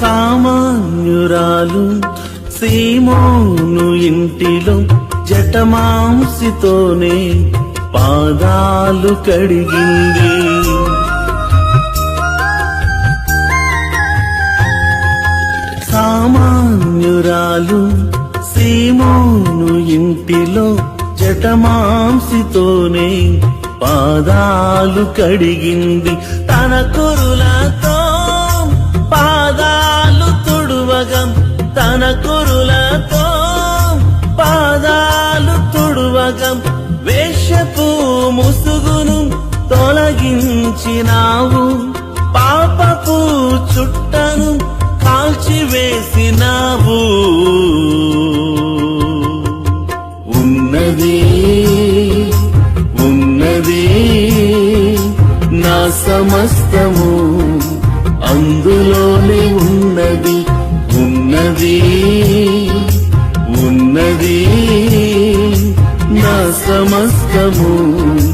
సామాన్యురాలు సీమోను ఇంటిలో జటమాంసితోనే పాదాలు కడిగింది. సామాన్యురాలు సీమోను ఇంటిలో జటమాంసితోనే పాదాలు కడిగింది. తన కురులతో తొలగించినావు. పాపపు చుట్టను కాల్చివేసినావు. ఉన్నది ఉన్నది నా సమస్తము. అందులోనే ఉన్నది ఉన్నది ఉన్నది నా సమస్తము.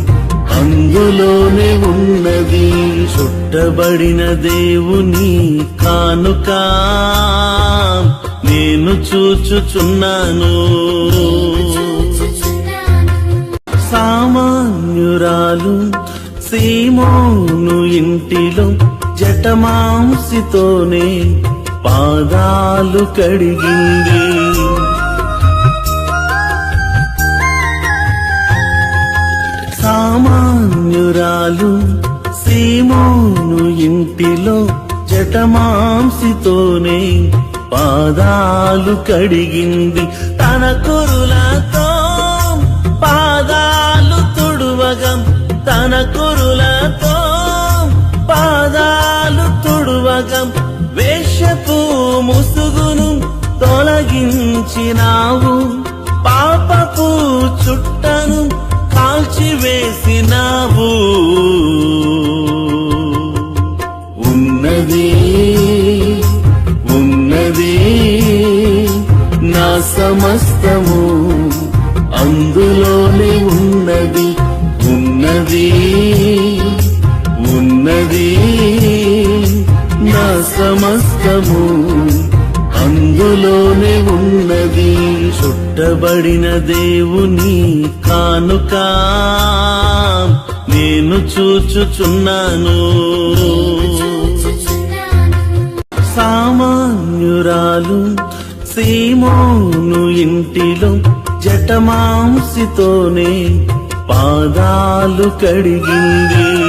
అందులోనే ఉన్నది చుట్టబడిన దేవుని కానుక. నేను చూచుచున్నాను. సామాన్యురాలు సీమోను ఇంటిలో జటమాంసితోనే పాదాలు కడిగింది. ఇంటిలో జటమాంసితోనే పాదాలు కడిగింది. తన కురులతో పాదాలు తుడువగం తన కురులతో పాదాలు తుడువగం వేషపు ముసుగును తొలగించినావు. పాపపు చుట్టను కాల్చివేసి సమస్తము అందులోనే ఉన్నది ఉన్నది ఉన్నది నా సమస్తము. అందులోనే ఉన్నది చుట్టబడిన దేవుని కానుక. నేను చూచుచున్నాను. సీమోను ఇంటిలో జటమాంసితోనే పాదాలు కడిగింది.